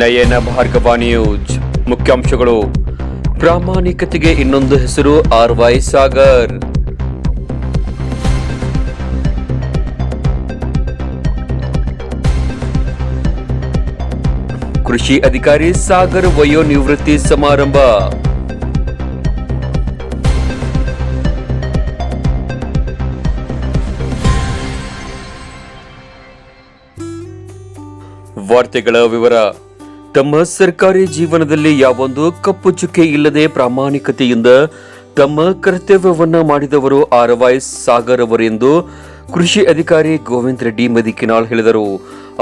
ನಯನ Bhargava news ಮುಖ್ಯಾಂಶಗಳು. ಪ್ರಾಮಾಣಿಕತೆಗೆ ಇನ್ನೊಂದು ಹೆಸರು ಆರ್ ವೈ ಸಾಗರ್. ಕೃಷಿ ಅಧಿಕಾರಿ ಸಾಗರ್ ವಯೋ ನಿವೃತ್ತಿ ಸಮಾರಂಭ. ವಾರ್ತೆಗಳ ವಿವರ. ತಮ್ಮ ಸರ್ಕಾರಿ ಜೀವನದಲ್ಲಿ ಯಾವೊಂದು ಕಪ್ಪು ಚುಕ್ಕೆ ಇಲ್ಲದೆ ಪ್ರಾಮಾಣಿಕತೆಯಿಂದ ತಮ್ಮ ಕರ್ತವ್ಯವನ್ನ ಮಾಡಿದವರು ಆರ್ ವೈ ಸಾಗರ್ ಅವರೆಂದು ಕೃಷಿ ಅಧಿಕಾರಿ ಗೋವಿಂದ್ ರೆಡ್ಡಿ ಮದಿಕಿನಾಳ್ ಹೇಳಿದರು.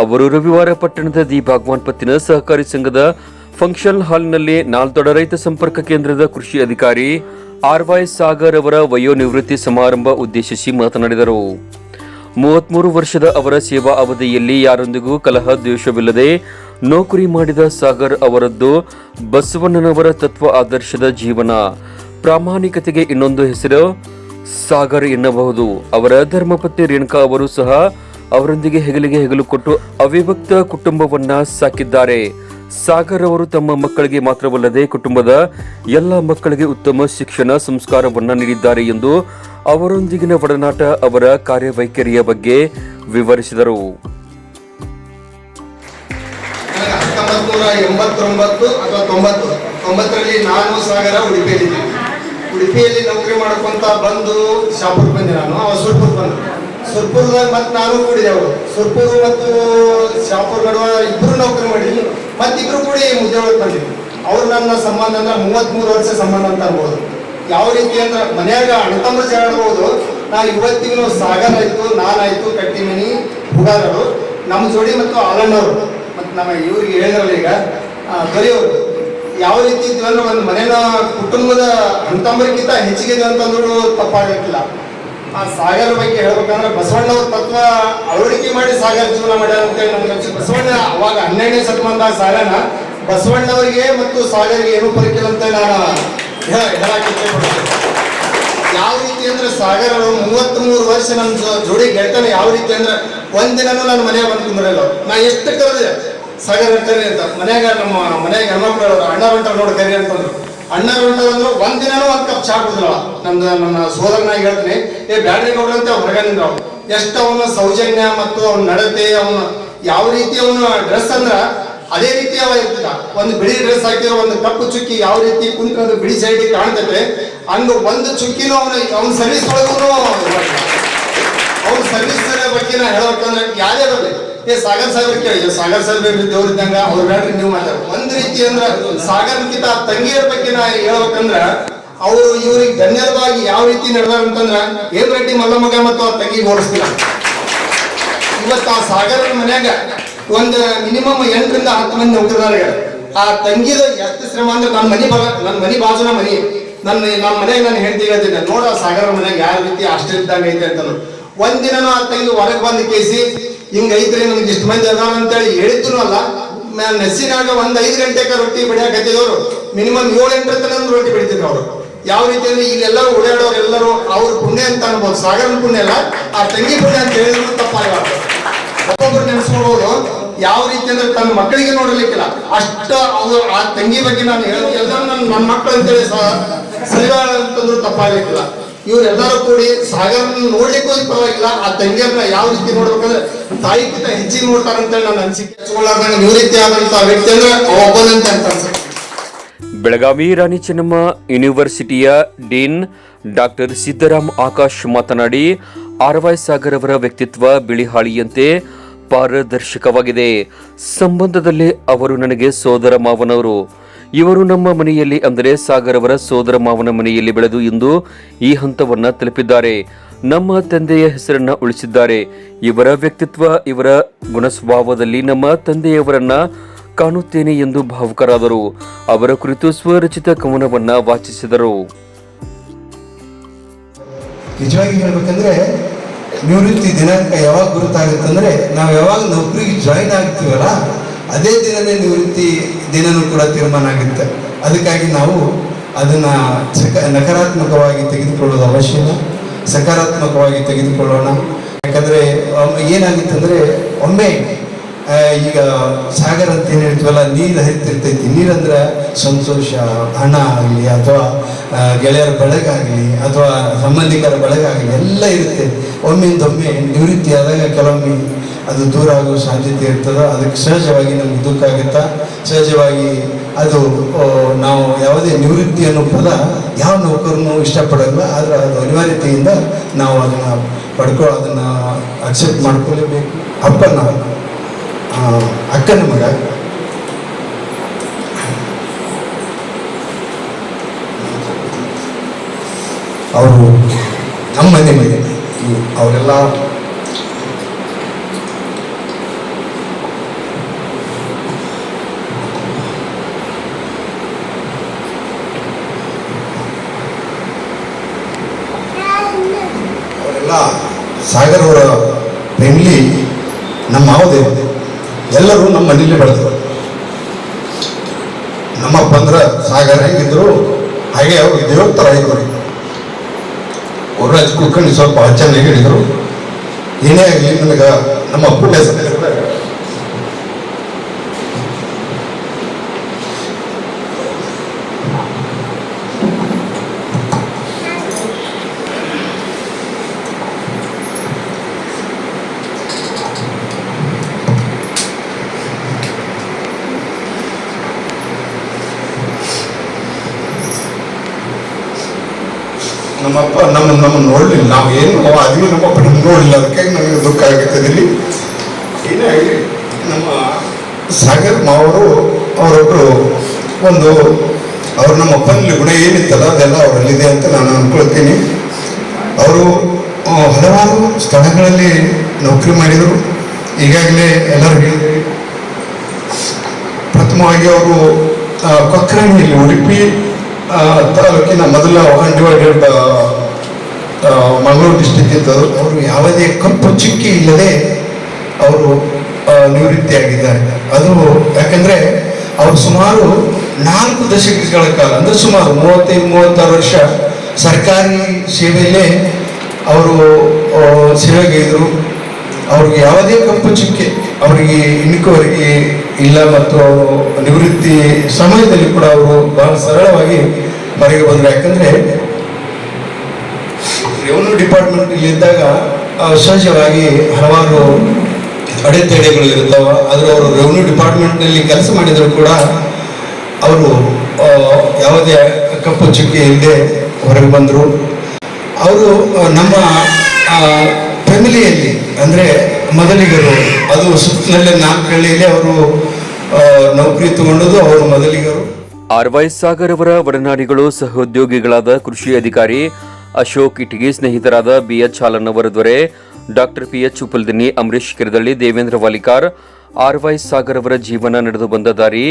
ಅವರು ರವಿವಾರ ಪಟ್ಟಣದ ದಿ ಭಗವಾನ್ ಪತ್ತಿನ ಸಹಕಾರಿ ಸಂಘದ ಫಂಕ್ಷನ್ ಹಾಲ್ನಲ್ಲಿ ನಾಲ್ದೊಡ ರೈತ ಸಂಪರ್ಕ ಕೇಂದ್ರದ ಕೃಷಿ ಅಧಿಕಾರಿ ಆರ್ ವೈ ಸಾಗರ್ ಅವರ ವಯೋನಿವೃತ್ತಿ ಸಮಾರಂಭ ಉದ್ದೇಶಿಸಿ ಮಾತನಾಡಿದರು. ಮೂವತ್ಮೂರು ವರ್ಷದ ಅವರ ಸೇವಾ ಅವಧಿಯಲ್ಲಿ ಯಾರೊಂದಿಗೂ ಕಲಹ ದ್ವೇಷವಿಲ್ಲದೆ ನೌಕರಿ ಮಾಡಿದ ಸಾಗರ್ ಅವರದ್ದು ಬಸವಣ್ಣನವರ ತತ್ವ ಆದರ್ಶದ ಜೀವನ. ಪ್ರಾಮಾಣಿಕತೆಗೆ ಇನ್ನೊಂದು ಹೆಸರು ಸಾಗರ್ ಎನ್ನಬಹುದು. ಅವರ ಧರ್ಮಪತ್ನಿ ರೇಣುಕಾ ಅವರು ಸಹ ಅವರೊಂದಿಗೆ ಹೆಗಲಿಗೆ ಹೆಗಲು ಕೊಟ್ಟು ಅವಿಭಕ್ತ ಕುಟುಂಬವನ್ನ ಸಾಕಿದ್ದಾರೆ. ಸಾಗರ್ ಅವರು ತಮ್ಮ ಮಕ್ಕಳಿಗೆ ಮಾತ್ರವಲ್ಲದೆ ಕುಟುಂಬದ ಎಲ್ಲ ಮಕ್ಕಳಿಗೆ ಉತ್ತಮ ಶಿಕ್ಷಣ ಸಂಸ್ಕಾರವನ್ನ ನೀಡಿದ್ದಾರೆ ಎಂದು ಅವರೊಂದಿಗಿನ ಒಡನಾಟ ಅವರ ಕಾರ್ಯವೈಖರಿಯ ಬಗ್ಗೆ ವಿವರಿಸಿದರು. ನೂರ ಎಂಬತ್ತೊಂಬತ್ತು ಅಥವಾ ತೊಂಬತ್ತು, ತೊಂಬತ್ತರಲ್ಲಿ ನಾನು ಸಾಗರ ಉಡುಪಿಯಲ್ಲಿದ್ದೆ ಉಡುಪಿಯಲ್ಲಿ ನೌಕರಿ ಮಾಡ್ಕೊಂತ ಬಂದು ಶಾಪುರ್ ಬಂದೆ ನಾನು. ಅವ ಸುರ್ಪುರ್ ಬಂದು. ಸುರ್ಪುರ್ದಾಗ ಮತ್ತೆ ನಾನು ಕೂಡಿದೆ ಅವರು ಸುರ್ಪುರ್ ಮತ್ತು ಶಾಪುರ್ ನಡುವ ಇಬ್ಬರು ನೌಕರಿ ಮಾಡಿದ್ವಿ. ಮತ್ತಿಬ್ರು ಕೂಡಿ ಉದ್ಯೋಗಕ್ಕೆ ಬಂದಿದ್ವಿ. ಅವ್ರು ನನ್ನ ಸಂಬಂಧ ಅಂದ್ರೆ ಮೂವತ್ಮೂರು ವರ್ಷ ಸಂಬಂಧ ಅಂತ ಅನ್ಬೋದು. ಯಾವ ರೀತಿ ಅಂದ್ರೆ ಮನೆಯಾಗ ಅಣ್ಣತಮ್ಮ ಜಾಡ್ಬೋದು ನಾನು ಇವತ್ತಿಗೂ ಸಾಗರ್ ಆಯ್ತು ನಾನಾಯ್ತು ಕಟ್ಟಿಮನಿ, ಹುಗಾರರು. ನಮ್ಮ ಜೋಡಿ ಮತ್ತು ಆಲಣ್ಣವರು ನಮ್ಮ ಇವ್ರಿಗೆ ಹೇಳಿದ್ರಲ್ಲ ಈಗ ಬರೆಯೋರು ಯಾವ ರೀತಿ ಅಂದ್ರೆ ಒಂದು ಮನೆಯ ಕುಟುಂಬದ ಹಂತಂಬರಿಗಿಂತ ಹೆಚ್ಚಿಗೆ ಅಂತಂದ್ರು ತಪ್ಪಾಗಿರ್ತಿಲ್ಲ ಆ ಸಾಗರ ಬಗ್ಗೆ ಹೇಳ್ಬೇಕಂದ್ರೆ ಬಸವಣ್ಣವ್ರ ತತ್ವ ಅಳವಡಿಕೆ ಮಾಡಿ ಸಾಗರ ಜೀವನ ಮಾಡ್ಯಾರ ಅಂತೇಳಿ ನಮ್ಗೆ ಅನ್ಸಿ ಬಸವಣ್ಣ ಅವಾಗ ಹನ್ನೆರಡನೇ ಶತಮಾನದ ಸಾಗರನ ಬಸವಣ್ಣವರಿಗೆ ಮತ್ತು ಸಾಗರಿಗೆ ಏನೂ ಪರಿಕಿಲ್ಲ ಅಂತ ನಾನು ಯಾವ ರೀತಿ ಅಂದ್ರೆ ಸಾಗರ ಮೂವತ್ತ್ ಮೂರು ವರ್ಷ ಜೊ- ಜೋಡಿ ಗೆಳತನ ಯಾವ ರೀತಿ ಅಂದ್ರೆ ಒಂದಿನ ನನ್ನ ಮನೆಗೆ ಬಂದು ಕುಂದ್ರಲ್ಲ ನಾ ಎಷ್ಟು ಕರೆದೆ ಸಾಗರ ಕರಿ ಅಂತ. ಮನ್ಯಾಗ ನಮ್ಮ ಮನೆಯಾಗ ಹೆಣ್ಮಕ್ಳು ಅಣ್ಣ ಬಂಟರ್ ನೋಡಿ ಕರಿ ಅಂತಂದ್ರು. ಅಣ್ಣ ಹೊಂಟ ಅಂದ್ರೆ ದಿನಾನು ಒಂದ್ ಕಪ್ ಚಾ ಕುಡಿದ್ರಲ್ಲ. ನಮ್ದು ನನ್ನ ಸೋದರನಾಗಿ ಹೇಳ್ತೀನಿ, ಏ ಬ್ಯಾಟ್ರಿ ನೋಡ್ರಂತೆ ಹೊರಗನಿಂದ ಅವ್ನು ಎಷ್ಟು ಅವನ ಸೌಜನ್ಯ ಮತ್ತು ಅವ್ನ ನಡತೆ, ಅವನ ಯಾವ ರೀತಿ ಅವನ ಡ್ರೆಸ್ ಅಂದ್ರ, ಅದೇ ರೀತಿ ಅವ ಇರ್ತದ. ಒಂದು ಬಿಳಿ ಡ್ರೆಸ್ ಹಾಕಿದ್ರೆ ಒಂದು ಕಪ್ಪು ಚುಕ್ಕಿ ಯಾವ ರೀತಿ ಕುಂತ್ಕೊಂಡು ಬಿಳಿ ಸೈಡ್ ಕಾಣ್ತೈತೆ. ಹಂಗ ಒಂದು ಚುಕ್ಕಿನೂ ಅವನ, ಅವ್ನ ಸರ್ವಿಸ್ ಒಳಗೂ ಅವ್ನ ಸರ್ವಿಸ್ ಬಗ್ಗೆ ನಾ ಹೇಳ್ಬೇಕಂದ್ರೆ ಯಾರೇ ಬರಲಿ. ಏ, ಸಾಗರ್ ಸಾಹೇಬ್ ಕೇಳಿ. ಸಾಗರ್ ಸಾಹೇಬ್ ದೇವ್ರ ಇದ್ದಂಗ? ಅವ್ರು ಬೇಡ್ರಿ ನೀವು ಮಾತಾಡ. ಒಂದ್ ರೀತಿ ಅಂದ್ರ ಸಾಗರ್ಕಿಂತ ತಂಗಿಯರ ಬಗ್ಗೆ ನಾ ಹೇಳ್ಬೇಕಂದ್ರ, ಅವರು ಇವ್ರಿಗೆ ಧನ್ಯವಾಗಿ ಯಾವ ರೀತಿ ನಡೆದಾರ ಅಂತಂದ್ರ, ಏನ್ ರೆಡ್ಡಿ ಮಲ್ಲಮಗ ಮತ್ತು ಆ ತಂಗಿ ಓಡಿಸ್ತಿಲ್ಲ ಇವತ್ತು ಆ ಸಾಗರ ಮನ್ಯಾಗ ಒಂದು ಮಿನಿಮಮ್ ಎಂಟರಿಂದ ಹತ್ತು ಮಂದಿ ನೌಕರದಾರ ಆ ತಂಗಿದ ಎಷ್ಟು ಶ್ರಮ ಅಂದ್ರೆ ನನ್ನ ಮನಿ ಬರ ನನ್ನ ಮನಿ ಬಾಜುನ ಮನಿ. ನನ್ನ ನಮ್ಮ ಮನೆಗೆ ನಾನು ಹೇಳ್ತಿ ಹೇಳ್ತೀನಿ ನೋಡ ಸಾಗರ ಮನೆಗೆ ಯಾವ ರೀತಿ ಅಷ್ಟ ಇದ್ದಂಗ ಐತೆ ಅಂತ ಒಂದಿನ ಆ ತಂಗಿ ಹೊರಗೆ ಬಂದು ಕೇಸಿ ಹಿಂಗ ಐತ್ರಿ, ನಮ್ಗೆ ಇಷ್ಟು ಮಂದಿ ಅದಾರ ಅಂತೇಳಿ ಹೇಳಿದ್ರು ಅಲ್ಲ. ನಸಿನಾಗ ಒಂದ್ ಐದು ಗಂಟೆಗೆ ರೊಟ್ಟಿ ಬಡಿಯಾಕತ್ತಿದವರು. ಮಿನಿಮಮ್ ಏಳು ಎಂಟರ ತನಕ ರೊಟ್ಟಿ ಬೆಳಿತಿದ್ರು ಅವರು. ಯಾವ ರೀತಿಯಲ್ಲಿ ಇಲ್ಲೆಲ್ಲರೂ ಓಡಾಡೋರು ಎಲ್ಲರೂ ಅವ್ರ ಪುಣ್ಯ ಅಂತ ಅನ್ಬೋದು. ಸಾಗರ ಪುಣ್ಯ ಅಲ್ಲ ಆ ತಂಗಿ ಪುಣ್ಯ ಅಂತ ಹೇಳಿದ್ರು ತಪ್ಪಾಗಬಾರ್ದು ಒಬ್ಬೊಬ್ರು ನೆನೆಸ್ಕೊಳ್ಬೋದು ಯಾವ ರೀತಿ ಅಂದ್ರೆ ತನ್ನ ಮಕ್ಕಳಿಗೆ ನೋಡಲಿಕ್ಕಿಲ್ಲ ಅಷ್ಟ ಅವ್ರು ಆ ತಂಗಿ ಬಗ್ಗೆ ನಾನು ಹೇಳೋದು ನನ್ನ ನನ್ನ ಮಕ್ಕಳು ಅಂತೇಳಿ ಸರಿಯಾದ ಅಂತಂದ್ರು ತಪ್ಪಾಗಲಿಕ್ಕಿಲ್ಲ. ಇವರೆಲ್ಲರೂ ಕೂಡಿ ಸಾಗರನ ನೋಡ್ಲಿಕ್ಕೂ ಪರವಾಗಿಲ್ಲ. ಆ ತಂಗಿಯನ್ನ ಯಾವ ರೀತಿ ನೋಡ್ಬೇಕಂದ್ರೆ ತಾಯಿಗಿಂತ ಹೆಚ್ಚಿಗೆ ನೋಡ್ತಾರಂತೇಳಿ ನನ್ನ ಅನಿಸಿಕೆ. ಹಚ್ಕೊಳ್ಳಾರ್ದಂಗ ರೀತಿ ಆದಂತ ವ್ಯಕ್ತಿ ಅಂದ್ರೆ ಒಬ್ಬನಂತ ಬೆಳಗಾವಿ ರಾಣಿ ಚೆನ್ನಮ್ಮ ಯೂನಿವರ್ಸಿಟಿಯ ಡೀನ್ ಡಾಕ್ಟರ್ ಸಿದ್ದರಾಮ್ ಆಕಾಶ್ ಮಾತನಾಡಿ, ಆರ್ ವೈ ಸಾಗರ್ ಅವರ ವ್ಯಕ್ತಿತ್ವ ಬಿಳಿಹಾಳಿಯಂತೆ ಪಾರದರ್ಶಕವಾಗಿದೆ. ಸಂಬಂಧದಲ್ಲಿ ಅವರು ನನಗೆ ಸೋದರ ಮಾವನವರು. ಇವರು ನಮ್ಮ ಮನೆಯಲ್ಲಿ, ಅಂದರೆ ಸಾಗರ್ ಅವರ ಸೋದರ ಮಾವನ ಮನೆಯಲ್ಲಿ ಬೆಳೆದು ಇಂದು ಈ ಹಂತವನ್ನು ತಲುಪಿದ್ದಾರೆ. ನಮ್ಮ ತಂದೆಯ ಹೆಸರನ್ನ ಉಳಿಸಿದ್ದಾರೆ. ಇವರ ವ್ಯಕ್ತಿತ್ವ, ಇವರ ಗುಣಸ್ವಭಾವದಲ್ಲಿ ನಮ್ಮ ತಂದೆಯವರನ್ನ ಕಾಣುತ್ತೇನೆ ಎಂದು ಭಾವುಕರಾದರು. ಅವರ ಕುರಿತು ಸ್ವರಚಿತ ಕವನವನ್ನ ವಾಚಿಸಿದರು. ನಿಜವಾಗಿ ಹೇಳ್ಬೇಕಂದ್ರೆ ನಿವೃತ್ತಿ ದಿನಾಂಕ ಯಾವಾಗ ಗುರುತಾಗುತ್ತಂದ್ರೆ ನಾವು ಯಾವಾಗ ನೌಕರಿಗೆ ಜಾಯಿನ್ ಆಗ್ತೀವಲ್ಲ ಅದೇ ದಿನವೇ ನಿವೃತ್ತಿ ದಿನನೂ ಕೂಡ ತೀರ್ಮಾನ ಆಗುತ್ತೆ ಅದಕ್ಕಾಗಿ ನಾವು ಅದನ್ನ ಸಕ, ನಕಾರಾತ್ಮಕವಾಗಿ ತೆಗೆದುಕೊಳ್ಳೋದು ಅವಶ್ಯ ಸಕಾರಾತ್ಮಕವಾಗಿ ತೆಗೆದುಕೊಳ್ಳೋಣ. ಯಾಕಂದ್ರೆ ಏನಾಗಿತ್ತಂದರೆ, ಒಮ್ಮೆ ಈಗ ಸಾಗರ ಅಂತ ಏನು ಹೇಳ್ತೀವಲ್ಲ, ನೀರು ಹರಿತಿರ್ತೈತಿ. ನೀರಂದ್ರೆ ಸಂತೋಷ, ಹಣ ಆಗಲಿ ಅಥವಾ ಗೆಳೆಯರ ಬಳಗಾಗಲಿ ಅಥವಾ ಸಂಬಂಧಿಕರ ಬಳಗಾಗಲಿ ಎಲ್ಲ ಇರುತ್ತೆ. ಒಮ್ಮೆಂದೊಮ್ಮೆ ನಿವೃತ್ತಿ ಆದಾಗ ಕೆಲವೊಮ್ಮೆ ಅದು ದೂರ ಆಗೋ ಸಾಧ್ಯತೆ ಇರ್ತದೆ, ಅದಕ್ಕೆ ಸಹಜವಾಗಿ ನಮ್ಗೆ ದುಃಖ ಆಗುತ್ತಾ? ಸಹಜವಾಗಿ ಅದು ನಾವು ಯಾವುದೇ ನಿವೃತ್ತಿ ಅನ್ನೋ ಪದ ಯಾವ ನೌಕರನು ಇಷ್ಟಪಡಲ್ಲ ಆದರೆ ಅದು ಅನಿವಾರ್ಯತೆಯಿಂದ ನಾವು ಅದನ್ನು ಪಡ್ಕೊ, ಅದನ್ನು ಅಕ್ಸೆಪ್ಟ್ ಮಾಡ್ಕೊಳ್ಳೇಬೇಕು ಅಪ್ಪನ ಅಕ್ಕನ ಮಗ. ಅವರು ನಮ್ಮ ಮನೆ. ಮನೆ ಅವರೆಲ್ಲ ಸಾಗರ್ ಅವರ ಫ್ಯಾಮಿಲಿ ನಮ್ಮ ಮಾವದೇ, ಎಲ್ಲರೂ ನಮ್ಮ ಮನೇಲಿ ಬೆಳೆದ್ರು ನಮ್ಮಪ್ಪ ಅಂದ್ರೆ ಸಾಗರ್ ಹೆಂಗಿದ್ರು, ಹಾಗೆ ಅವ್ರಿಗೆ ದೇವ್ರ ಇದ್ರು. ಗುರುರಾಜ್ ಕುಲಕರ್ಣಿ ಸ್ವಲ್ಪ ಚೆನ್ನಾಗಿ ಹೇಳಿದರು ಏನೇ ಆಗಲಿ, ನನಗೆ ನಮ್ಮ ಅಪ್ಪನ ಹೆಸರು ನಮ್ಮಪ್ಪ ನಮ್ಮ ನಮ್ಮನ್ನು ನೋಡಲಿಲ್ಲ. ನಾವು ಏನು ಅದೇ ನಮ್ಮಪ್ಪ ನಮ್ಗೆ ನೋಡಲಿಲ್ಲ. ಅದಕ್ಕೆ ನಮಗೆ ದುಃಖ ಆಗುತ್ತೆ ಇಲ್ಲಿ ಆಗಲಿ ನಮ್ಮ ಸಾಗರ್ ಮಾವರು ಅವರೊಬ್ಬರು ಒಂದು ಅವ್ರು ನಮ್ಮ ಅಪ್ಪನಲ್ಲಿ ಗುಣ ಏನಿತ್ತಲ್ಲ ಅದೆಲ್ಲ ಅವರಲ್ಲಿದೆ ಅಂತ ನಾನು ಅನ್ಕೊಳ್ತೀನಿ. ಅವರು ಹಲವಾರು ಸ್ಥಳಗಳಲ್ಲಿ ನೌಕರಿ ಮಾಡಿದರು. ಈಗಾಗಲೇ ಎಲ್ಲರೂ ಹೇಳಿದ್ರಿ ಪ್ರಥಮವಾಗಿ ಅವರು ಕೊಕ್ಕರಣಿಯಲ್ಲಿ ಕೊಕ್ರಾಣಿಯಲ್ಲಿ ಉಡುಪಿ ತಾಲೂಕಿನ ಮೊದಲ ಅನ್ಡಿವೈಡೆಡ್ ಮಂಗಳೂರು ಡಿಸ್ಟಿಕ್ ಇದ್ದವರು ಅವರು ಯಾವುದೇ ಕಪ್ಪು ಚುಕ್ಕಿ ಇಲ್ಲದೆ ಅವರು ನಿವೃತ್ತಿಯಾಗಿದ್ದಾರೆ. ಅದು ಯಾಕಂದ್ರೆ, ಅವರು ಸುಮಾರು ನಾಲ್ಕು ದಶಕಗಳ ಕಾಲ, ಅಂದ್ರೆ ಸುಮಾರು ಮೂವತ್ತೈದು, ಮೂವತ್ತಾರು ವರ್ಷ ಸರ್ಕಾರಿ ಸೇವೆಯಲ್ಲೇ ಅವರು ಸೇವೆಗೈದರು ಅವ್ರಿಗೆ ಯಾವುದೇ ಕಪ್ಪು ಚಿಕ್ಕೆ, ಅವರಿಗೆ ಇನ್ನಿಕವರೆಗೆ ಇಲ್ಲ ಮತ್ತು ಅವರು ನಿವೃತ್ತಿ ಸಮಯದಲ್ಲಿ ಕೂಡ ಅವರು ಬಹಳ ಸರಳವಾಗಿ ಹೊರಗೆ ಬಂದರು. ಯಾಕಂದ್ರೆ ರೆವೆನ್ಯೂ ಡಿಪಾರ್ಟ್ಮೆಂಟ್ ಇದ್ದಾಗ ಸಹಜವಾಗಿ ಹಲವಾರು ಅಡೆತಡೆಗಳು ಇರ್ತಾವ. ಆದರೆ ಅವರು ಡಿಪಾರ್ಟ್ಮೆಂಟ್ ಡಿಪಾರ್ಟ್ಮೆಂಟ್ನಲ್ಲಿ ಕೆಲಸ ಮಾಡಿದರೂ ಕೂಡ ಅವರು ಯಾವುದೇ ಕಪ್ಪು ಚುಕ್ಕಿ ಇಲ್ಲದೆ ಹೊರಗೆ ಬಂದರು. ಅವರು ನಮ್ಮ ಫ್ಯಾಮಿಲಿಯಲ್ಲಿ ಅಂದರೆ ಮೊದಲಿಗರು, ಅದು ಸುತ್ತಲೇ ನಾಲ್ಕು ಹಳ್ಳಿಯಲ್ಲಿ ಅವರು ನೌಕರಿ ತಗೊಂಡದ್ದು ಅವರು ಮೊದಲಿಗರು. ಆರ್ ವೈ ಸಾಗರ್ ಅವರ ಒಡನಾಡಿಗಳು ಸಹೋದ್ಯೋಗಿಗಳಾದ ಕೃಷಿ ಅಧಿಕಾರಿ Ashok Itagi ಸ್ನೇಹಿತರಾದ BH Halannavar Dore doctor P H Upaldinni Amarish Kiradalli Devendra Walikar R Y Sagar ಅವರ ಜೀವನ ನಡೆದು ಬಂದ ದಾರಿ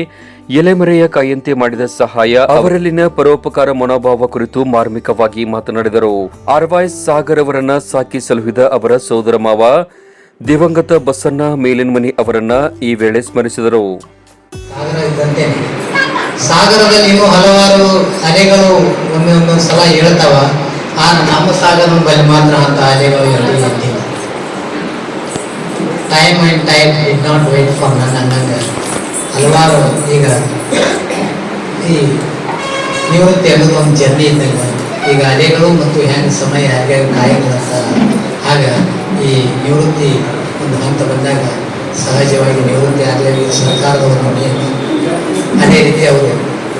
ಎಲೆಮರೆಯ ಕಾಯಂತೆ ಮಾಡಿದ ಸಹಾಯ ಅವರಲ್ಲಿನ ಪರೋಪಕಾರ ಮನೋಭಾವ ಕುರಿತು ಮಾರ್ಮಿಕವಾಗಿ ಮಾತನಾಡಿದರು. ಆರ್ ವೈ ಸಾಗರ್ ಅವರನ್ನ ಸಾಕಿ ಸಲುಹಿದ ಅವರ ಸೋದರ ಮಾವ ದಿವಂಗತ ಬಸಣ್ಣ ಮೇಲಿನ್ಮನಿ ಅವರನ್ನ ಈ ವೇಳೆ ಸ್ಮರಿಸಿದರು. ಸಾಗರದಲ್ಲಿ ಹಲವಾರು ಅಲೆಗಳು ಒಮ್ಮೆ ಒಂದೊಂದು ಸಲ ಹೇಳ್ತಾವ ಆ ನಮ್ಮ ಸಾಗರ ಬಳಿ ಮಾತ್ರ ಅಂತ ಅಲೆಗಳು ಎಲ್ಲ ಇದ್ದಿಲ್ಲ. Time and time did not wait for ನನ್ನ ಹಲವಾರು ಈಗ ಈ ನಿವೃತ್ತಿ ಅನ್ನೋದು ಒಂದು ಜರ್ನಿ ಇದ್ದಂಗೆ. ಈಗ ಅಲೆಗಳು ಮತ್ತು ಹೆಂಗೆ ಸಮಯ ಹೇಗೆ ಕಾಯಗಳಂತ ಆಗ ಈ ನಿವೃತ್ತಿ ಒಂದು ಹಂತ ಬಂದಾಗ ಸಹಜವಾಗಿ ನಿವೃತ್ತಿ ಆಗಲಿ ಸರ್ಕಾರದವರು ನೋಡಿ. ಅದೇ ರೀತಿ ಅವರು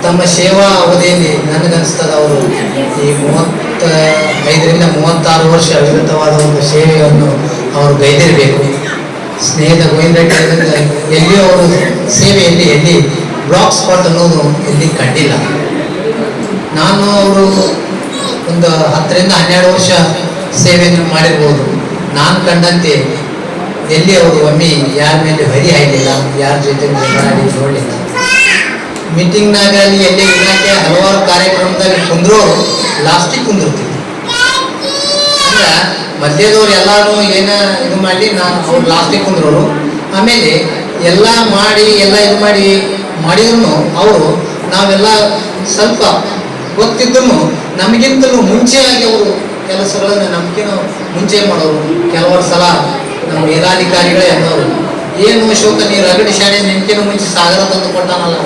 ತಮ್ಮ ಸೇವಾ ಅವಧಿಯಲ್ಲಿ ನನಗನ್ಸ್ತದ ಅವರು ಈ ಮೂವತ್ತ ಐದರಿಂದ ಮೂವತ್ತಾರು ವರ್ಷ ಅವಿರತವಾದ ಒಂದು ಸೇವೆಯನ್ನು ಅವರು ಗೈದಿರಬೇಕು. ಸ್ನೇಹಿತ ಗೋವಿಂದ ಎಲ್ಲಿಯೂ ಅವರು ಸೇವೆಯಲ್ಲಿ ಎಲ್ಲಿ ಬ್ಲಾಕ್ ಸ್ಪಾಟ್ ಅನ್ನೋದು ಎಲ್ಲಿ ಕಂಡಿಲ್ಲ. ನಾನು ಅವರು ಒಂದು ಹತ್ತರಿಂದ ಹನ್ನೆರಡು ವರ್ಷ ಸೇವೆಯನ್ನು ಮಾಡಿರ್ಬೋದು. ನಾನು ಕಂಡಂತೆ ಎಲ್ಲಿ ಅವರು ಒಮ್ಮೆ ಯಾರ ಮೇಲೆ ಹರಿ ಆಗಿಲ್ಲ ಯಾರ ಜೊತೆ ಮಾತಾಡಿ ನೋಡಲಿಲ್ಲ. ಮೀಟಿಂಗ್ನಾಗ ಅಲ್ಲಿ ಎಲ್ಲಿ ಇಲಾಖೆ ಹಲವಾರು ಕಾರ್ಯಕ್ರಮದಾಗ ಕುಂದ್ರೋರು ಲಾಸ್ಟಿಗೆ ಕುಂದಿರ್ತಿದ್ರು ಅಂದ್ರೆ ಮಧ್ಯದವ್ರು ಎಲ್ಲಾರು ಏನ ಇದು ಮಾಡಿ ನಾನು ಅವ್ರು ಲಾಸ್ಟಿಗೆ ಕುಂದ್ರೋರು. ಆಮೇಲೆ ಎಲ್ಲ ಮಾಡಿ, ಎಲ್ಲ ಇದು ಮಾಡಿ ಮಾಡಿದ್ರು ಅವರು ನಾವೆಲ್ಲ ಸ್ವಲ್ಪ ಗೊತ್ತಿದ್ದನ್ನು ನಮಗಿಂತಲೂ ಮುಂಚೆಯಾಗಿ ಅವರು ಕೆಲಸಗಳನ್ನು ನಮಗಿನ ಮುಂಚೆ ಮಾಡೋರು, ಕೆಲವರು ಸಲ ನಮ್ಮ ಮೇಲಾಧಿಕಾರಿಗಳೇ ಅನ್ನೋರು, ಏನು ಅಶೋಕ ನೀರು ಅಗಡಿ ಶಾಲೆ ನೆನಕಿನ ಮುಂಚೆ ಸಾಗರ ತಂದು ಕೊಟ್ಟಾನಲ್ಲ?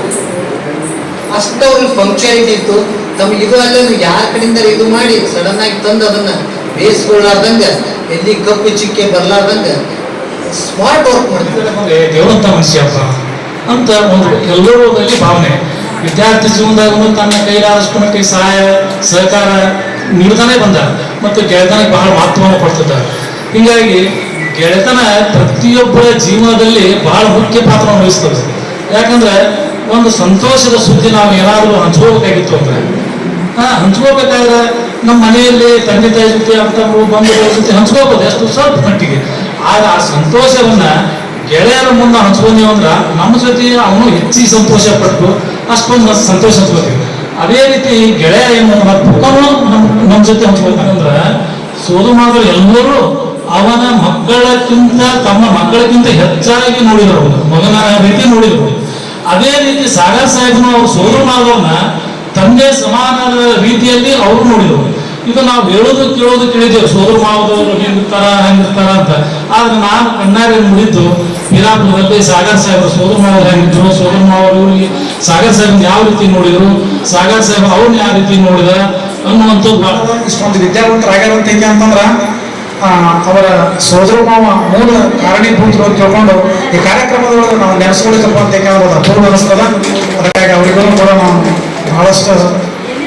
ಅಷ್ಟು ಅವ್ರಿಗೆ ಪಂಕ್ಚುಯಾಲಿಟಿ ಇತ್ತು. ತಮ್ಗೆ ಇದು ಅಲ್ಲ ಯಾರ ಕಡೆಯಿಂದ ಇದು ಮಾಡಿ ಸಡನ್ ಆಗಿ ತಂದು ಅದನ್ನ ಬೇಯಿಸ್ಕೊಳ್ಳಾರ್ದಂಗ ಎಲ್ಲಿ ಕಪ್ಪು ಚಿಕ್ಕೆ ಬರ್ಲಾರ್ದಂಗ ಸ್ಮಾರ್ಟ್ ವರ್ಕ್ ಮಾಡ್ತಾರೆ ಮನುಷ್ಯಪ್ಪ ಅಂತ ಒಂದು ಎಲ್ಲರಲ್ಲಿ ಭಾವನೆ. ವಿದ್ಯಾರ್ಥಿ ಜೀವನದಾಗ ತನ್ನ ಕೈಲಾದಷ್ಟು ಮಟ್ಟಿಗೆ ಸಹಾಯ, ಸಹಕಾರ ನೀಡ್ತಾನೆ ಬಂದ. ಮತ್ತು ಗೆಳೆತನಕ್ಕೆ ಬಹಳ ಮಹತ್ವವನ್ನು ಕೊಡ್ತಿದ್ದ ಹೀಗಾಗಿ ಗೆಳೆತನ ಪ್ರತಿಯೊಬ್ಬರ ಜೀವನದಲ್ಲಿ ಬಹಳ ಮುಖ್ಯ ಪಾತ್ರವನ್ನು ವಹಿಸ್ತದೆ. ಯಾಕಂದ್ರೆ ಒಂದು ಸಂತೋಷದ ಸುದ್ದಿ ನಾವು ಏನಾದರೂ ಹಂಚ್ಕೋಬೇಕಾಗಿತ್ತು ಅಂದ್ರೆ, ಹಾ ಹಂಚ್ಕೋಬೇಕಾದ್ರೆ ನಮ್ಮ ಮನೆಯಲ್ಲಿ ತಂದೆ ತಾಯಿ ಜೊತೆ ಅಂತ ಬಂಧುಗಳ ಜೊತೆ ಹಂಚ್ಕೋಬೋದು ಎಷ್ಟು ಸ್ವಲ್ಪ ಮಟ್ಟಿಗೆ. ಆಗ ಆ ಸಂತೋಷವನ್ನ ಗೆಳೆಯರ ಮುಂದೆ ಹಂಚ್ಕೊಂಡೀವಿ ಅಂದ್ರೆ ನಮ್ಮ ಜೊತೆ ಅವನು ಹೆಚ್ಚಿಗೆ ಸಂತೋಷ ಪಟ್ಟು ಅಷ್ಟೊಂದು ಸಂತೋಷ ಹಂಚ್ಕೋತೀವಿ ಅದೇ ರೀತಿ ಗೆಳೆಯ ಏನು ಪುಕ್ಕನು ನಮ್ಮ ಜೊತೆ ಹಂಚ್ಬೇಕಂದ್ರ ಸೋದು ಮಾಡಿದ್ರೆ ಎಲ್ಲರೂ ಅವನ ಮಕ್ಕಳಕ್ಕಿಂತ ತಮ್ಮ ಮಕ್ಕಳಕ್ಕಿಂತ ಹೆಚ್ಚಾಗಿ ನೋಡಿದ್ರು ಮಗನ ರೀತಿ ನೋಡಿದರು ಅದೇ ರೀತಿ ಸಾಗರ್ ಸಾಹೇಬ್ನು ಅವ್ರು ಸೋದು ಮಾದವ್ರನ್ನ ತಂದೆ ಸಮಾನದ ರೀತಿಯಲ್ಲಿ ಅವರು ನೋಡಿದ್ರು ಇದು ನಾವು ಹೇಳೋದು ಕೇಳೋದು ಕೇಳಿದ್ದೇವೆ ಸೋದರ ಮಾವದವರು ಹೆಂಗಿರ್ತಾರ ಹೆಂಗಿರ್ತಾರ ಅಂತ. ಆದ್ರೆ ನಾನು ಕಣ್ಣಾರೆ ನೋಡಿದ್ದು ಹೀರಾಪುರದಲ್ಲಿ ಸಾಗರ್ ಸಾಹೇಬ್ರು ಸೋದರ ಮಾವರು ಹೆಂಗಿದ್ರು ಸೋದರ ಮಾವರು ಸಾಗರ್ ಸಾಹೇಬ್ ಯಾವ ರೀತಿ ನೋಡಿದ್ರು, ಸಾಗರ್ ಸಾಹೇಬ್ ಅವ್ರನ್ನ ಯಾವ ರೀತಿ ನೋಡಿದ ಅನ್ನುವಂಥದ್ದು ಇಷ್ಟೊಂದು ವಿದ್ಯಾವಂತರಾಗ್ಯಾರಂತ ಹೇಗೆ ಅಂತಂದ್ರ ಅವರ ಸೋದರ ಮಾವ ಮೂಲ ಕಾರಣೀಭೂತರು ಅಂತ ತಿಳ್ಕೊಂಡು ಈ ಕಾರ್ಯಕ್ರಮದೊಳಗೆ ನಾವು ನೆನೆಸ್ಕೊಳ್ತಪ್ಪ ಅಂತ ಯಾಕಂದ್ರೆ ಅದು ಅಪೂರ್ವ ಅನಿಸ್ತದ. ಅದಕ್ಕಾಗಿ ಅವರಿಗೂ ಕೂಡ ನಾವು ಬಹಳಷ್ಟು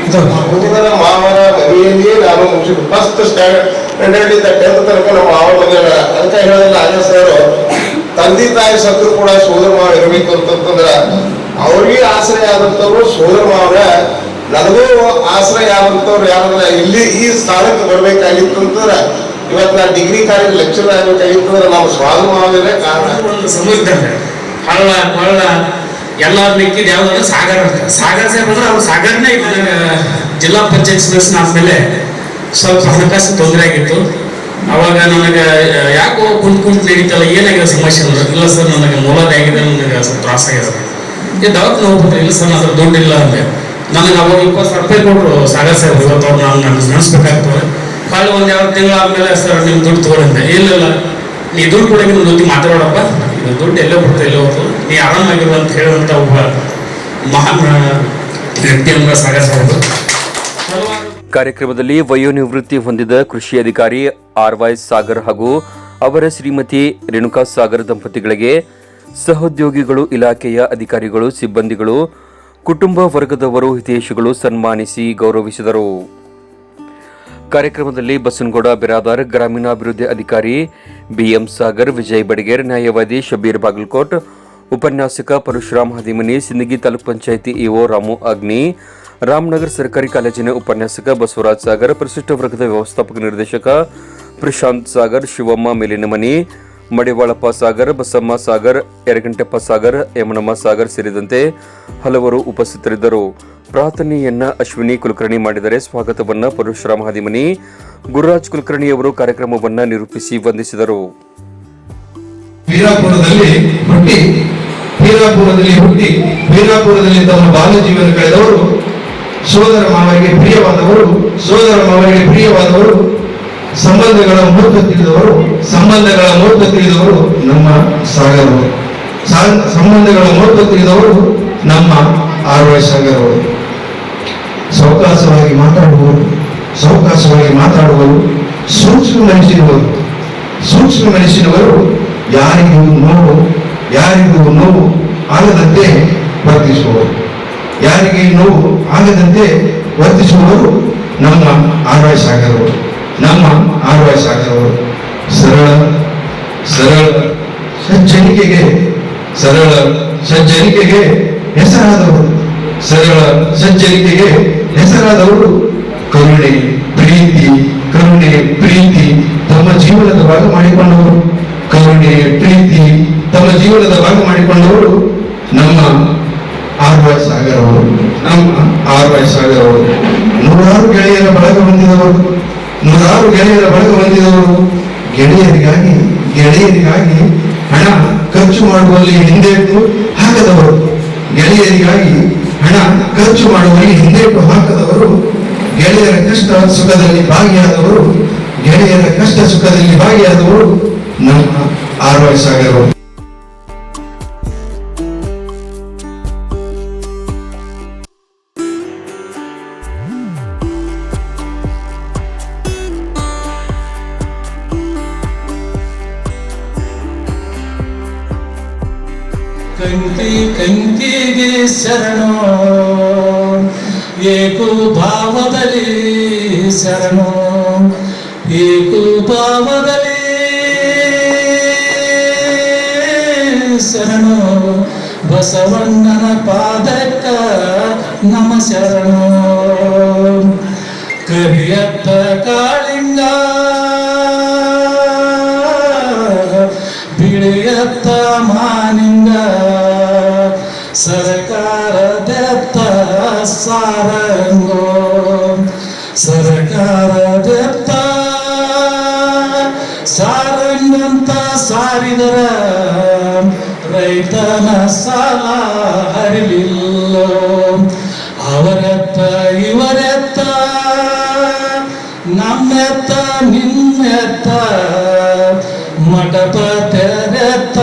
ಹುಡುಗನ ಮಾವನ ಮದುವೆಯಲ್ಲಿ ನಾನು ಮುಗಿಸಿದ್ದು ಫಸ್ಟ್ ಸ್ಟ್ಯಾಂಡರ್ಡ್ ಇಂದ ಟೆಂತ್ ತನಕ ನಮ್ಮ ಮಾವ ಮದುವೆ ಅದಕ್ಕೆ ಹೇಳೋದಿಲ್ಲ ಅಜಯ ಸರ್ ತಂದೆ ತಾಯಿ ಸತ್ರು ಕೂಡ ಸೋದರ ಮಾವ ಇರಬೇಕು ಅಂತಂತಂದ್ರ ಅವ್ರಿಗೆ ಆಶ್ರಯ ಆದಂತವ್ರು ಸೋದರ ಮಾವನ ನನಗೂ ಆಶ್ರಯ ಆದಂತವ್ರು ಯಾರಂದ್ರ ಇಲ್ಲಿ ಈ ಸ್ಥಾನಕ್ಕೆ ಬರ್ಬೇಕಾಗಿತ್ತು ಅಂತಂದ್ರ, ಇವತ್ತು ನಾ ಡಿಗ್ರಿ ಕಾಲೇಜ್ ಲೆಕ್ಚರ್ ಆಗ್ಬೇಕಾಗಿತ್ತು ಅಂದ್ರೆ ನಾವು ಮಾವೇ ಕಾರಣ. ಸಮುದ್ರ ಹಳ್ಳ ಕೊಳ್ಳ ಎಲ್ಲ ಮಿಕ್ಕಿದ ಯಾವ್ದಂದ್ರೆ ಸಾಗರ ಅಂತ. ಸಾಗರ ಸಾಹೇಬ್ ಅಂದ್ರೆ ಅವ್ರು ಸಾಗರ್ನೇ ಇಲ್ಲ ಜಿಲ್ಲಾ ಪಂಚಾಯತ್ ಸದಸ್ಯನ ಆದ್ಮೇಲೆ ಸ್ವಲ್ಪ ಹಣಕಾಸು ತೊಂದರೆ ಆಗಿತ್ತು. ಅವಾಗ ನನಗೆ ಯಾಕೋ ಕುಂತ್ ಕುಂತ್ ನಡೀತಲ್ಲ ಏನಾಗಿದೆ ಸಮಸ್ಯೆ ಅಂದ್ರೆ, ಇಲ್ಲ ಸರ್, ನನಗೆ ಮೂಲದಾಗಿದೆ ನನಗೆ ಸ್ವಲ್ಪ ತ್ರಾಸ ಆಗಿದೆ ಈ ದವಾಖಾನೆ ಹೋಗ್ಬಿಟ್ಟು ಇಲ್ಲ ಸರ್ ಅದ್ರ ದುಡ್ಡಿಲ್ಲ ಅಂದೆ. ನನಗೆ ಅವಾಗ ಇಪ್ಪತ್ತು ಸಾವಿರ ರೂಪಾಯಿ ಕೊಟ್ಟರು ಸಾಗರ್ ಸಾಹೇಬ್ ಇವತ್ತು ಅವ್ರು ನಾನು ನಾನು ನೆನೆಸ್ಬೇಕಾಗ್ತದೆ. ಕಾಲು ಒಂದು ಎರಡು ತಿಂಗಳಾದ್ಮೇಲೆ ಸರ್ ನಿಮ್ಮ ದುಡ್ಡು ತಗೊಂಡೆ ಇಲ್ಲ ಇಲ್ಲ. ನೀ ದುಡ್ಡು ಕೊಡೋಕೆ ನನ್ನ ಜೊತೆ ಮಾತಾಡೋಣಪ್ಪ. ದುಡ್ಡು ಎಲ್ಲೋ ಎಲ್ಲೋ ಹೋಗ್ತು ನೀ ಆರಾಮಾಗಿರು ಅಂತ ಹೇಳುವಂತ ಒಬ್ಬ ಮಹಾನ್ ವ್ಯಕ್ತಿ ಅಂದ್ರೆ ಸಾಗರ್ ಸಾಹೇಬ್ ಹಲವಾರು ಕಾರ್ಯಕ್ರಮದಲ್ಲಿ ವಯೋನಿವೃತ್ತಿ ಹೊಂದಿದ ಕೃಷಿ ಅಧಿಕಾರಿ ಆರ್ ವೈ ಸಾಗರ್ ಹಾಗೂ ಅವರ ಶ್ರೀಮತಿ ರೇಣುಕಾ ಸಾಗರ್ ದಂಪತಿಗಳಿಗೆ ಸಹೋದ್ಯೋಗಿಗಳು, ಇಲಾಖೆಯ ಅಧಿಕಾರಿಗಳು, ಸಿಬ್ಬಂದಿಗಳು, ಕುಟುಂಬ ವರ್ಗದವರು ಹಿತೇಶಗಳು ಸನ್ಮಾನಿಸಿ ಗೌರವಿಸಿದರು. ಕಾರ್ಯಕ್ರಮದಲ್ಲಿ ಬಸನಗೌಡ, ಬಿರಾದಾರ್, ಗ್ರಾಮೀಣಾಭಿವೃದ್ಧಿ ಅಧಿಕಾರಿ ಬಿಎಂ ಸಾಗರ್, ವಿಜಯ್ ಬಡಿಗೇರ್, ನ್ಯಾಯವಾದಿ ಶಬೀರ್ ಬಾಗಲ್ಕೋಟ್, ಉಪನ್ಯಾಸಕ ಪರಶುರಾಮ್ ಹದಿಮನಿ, ಸಿಂದಗಿ ತಾಲೂಕ್ ಪಂಚಾಯಿತಿ ಇಒ ರಾಮು ಅಗ್ನಿ, ರಾಮನಗರ ಸರ್ಕಾರಿ ಕಾಲೇಜಿನ ಉಪನ್ಯಾಸಕ ಬಸವರಾಜ್ ಸಾಗರ್, ಪರಿಶಿಷ್ಟ ವರ್ಗದ ವ್ಯವಸ್ಥಾಪಕ ನಿರ್ದೇಶಕ ಪ್ರಶಾಂತ್ ಸಾಗರ್, ಶಿವಮ್ಮ ಮೇಲಿನಮನಿ ಮಡಿವಾಳಪ್ಪ ಸಾಗರ್ ಬಸಮ್ಮ ಸಾಗರ್ ಯರಗಂಟಪ್ಪ ಸಾಗರ್ ಯಮನಮ್ಮ ಸಾಗರ್ ಸೇರಿದಂತೆ ಹಲವರು ಉಪಸ್ಥಿತರಿದ್ದರು. ಪ್ರಾರ್ಥನೆಯನ್ನ ಅಶ್ವಿನಿ ಕುಲಕರ್ಣಿ ಮಾಡಿದರೆ ಸ್ವಾಗತವನ್ನ ಪರಶುರಾಮ ಹದಿಮನಿ, ಗುರುರಾಜ್ ಕುಲಕರ್ಣಿಯವರು ಕಾರ್ಯಕ್ರಮವನ್ನ ನಿರೂಪಿಸಿ ವಂದಿಸಿದರು. ವೀರಾಪುರದಲ್ಲಿ ಹುಟ್ಟಿ, ವೀರಾಪುರದಲ್ಲಿ ತಮ್ಮ ಬಾಲ್ಯ ಜೀವನ ಕಳೆದವರು, ಸೋದರ ಮಾವರಿಗೆ ಪ್ರಿಯವಾದವರು, ಸೋದರ ಮಾವರಿಗೆ ಪ್ರಿಯವಾದವರು ಸಂಬಂಧಗಳ ಮೂರ್ತ ತಿಳಿದವರು, ಸಂಬಂಧಗಳ ಮೂರ್ತ ತಿಳಿದವರು ನಮ್ಮ ಸಾಗರವರು. ಸಂಬಂಧಗಳ ಮೂರ್ತ ತಿಳಿದವರು ನಮ್ಮ ಆರ್ ವೈ ಸಾಗರವರು. ಸಾವಕಾಶವಾಗಿ ಮಾತಾಡುವವರು ಸಾವಕಾಶವಾಗಿ ಮಾತಾಡುವವರು, ಸೂಕ್ಷ್ಮ ಮನಸ್ಸಿನವರು. ಸೂಕ್ಷ್ಮ ಮನಸ್ಸಿನವರು ಯಾರಿಗೂ ನೋವು ಯಾರಿಗೂ ನೋವು ಆಗದಂತೆ ವರ್ತಿಸುವವರು ಯಾರಿಗೆ ನೋವು ಆಗದಂತೆ ವರ್ತಿಸುವವರು ನಮ್ಮ ಆರ್ ವೈ ಸಾಗರವರು. ನಮ್ಮ ಆರ್ ವೈ ಸರಳ ಸರಳ, ಸಜ್ಜನಿಕೆಗೆ ಸರಳ, ಸಜ್ಜನಿಕೆಗೆ ಹೆಸರಾದವರು. ಸರಳ, ಸಜ್ಜನಿಕೆಗೆ ಹೆಸರಾದವರು. ಕರುಣೆ, ಪ್ರೀತಿ ಕರುಣೆ, ಪ್ರೀತಿ ತಮ್ಮ ಜೀವನದ ಭಾಗ ಮಾಡಿಕೊಂಡವರು. ಕರುಣೆ, ಪ್ರೀತಿ ತಮ್ಮ ಜೀವನದ ಭಾಗ ಮಾಡಿಕೊಂಡವರು ನಮ್ಮ ಆರ್ ವೈ ಸಾಗರ್ ಅವರು ನಮ್ಮ ಆರ್ ವೈ ಸಾಗರ್ ಅವರು ನೂರಾರು ಗೆಳೆಯರ ಬಳಗ ಹೊಂದಿದವರು. ನೂರಾರು ಗೆಳೆಯರ ಬಳಗ ಬಂದಿದವರು. ಗೆಳೆಯರಿಗಾಗಿ ಗೆಳೆಯರಿಗಾಗಿ ಹಣ ಖರ್ಚು ಮಾಡುವಲ್ಲಿ ಹಿಂದೇಟು ಹಾಕದವರು. ಗೆಳೆಯರಿಗಾಗಿ ಹಣ ಖರ್ಚು ಮಾಡುವಲ್ಲಿ ಹಿಂದೇಟು ಹಾಕದವರು. ಗೆಳೆಯರ ಕಷ್ಟ ಸುಖದಲ್ಲಿ ಭಾಗಿಯಾದವರು. ಗೆಳೆಯರ ಕಷ್ಟ ಸುಖದಲ್ಲಿ ಭಾಗಿಯಾದವರು ನಮ್ಮ ಆರ್ ಕಂಕಿ ಕಂಕಿಗೆ ಶರಣು ಏಕು ಭಾವದಲ್ಲಿ ಶರಣು ಏಕು ಭಾವದಲ್ಲಿ ಶರಣು ಬಸವಣ್ಣನ ಪಾದಕ್ಕ ನಮ ಶರಣು ಕರಿಯತ್ತ ಕಾಳಿಂಗ ಸಾರಂಗೋ ಸರ್ಕಾರದತ್ತ ಸಾರಂಗಂತ ಸಾರಿದರ ರೈತನ ಸಾಲ ಹರಿಲಿಲ್ಲ ಅವರೆತ್ತ ಇವರೆತ್ತ, ನಮ್ಮೆತ್ತ, ನಿಮ್ಮೆತ್ತ, ಮಠಪ ತೆರೆತ್ತ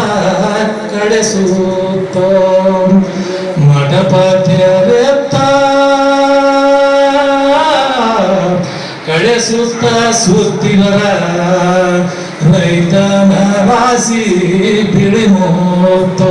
ಕಡೆಸೂತೋ ಮಠಪ ಕಡೆಸುತ್ತ ಸುತ್ತಿವರ ರೈತನ ರಾಶಿ ಬಿಳಿಮೋತೋ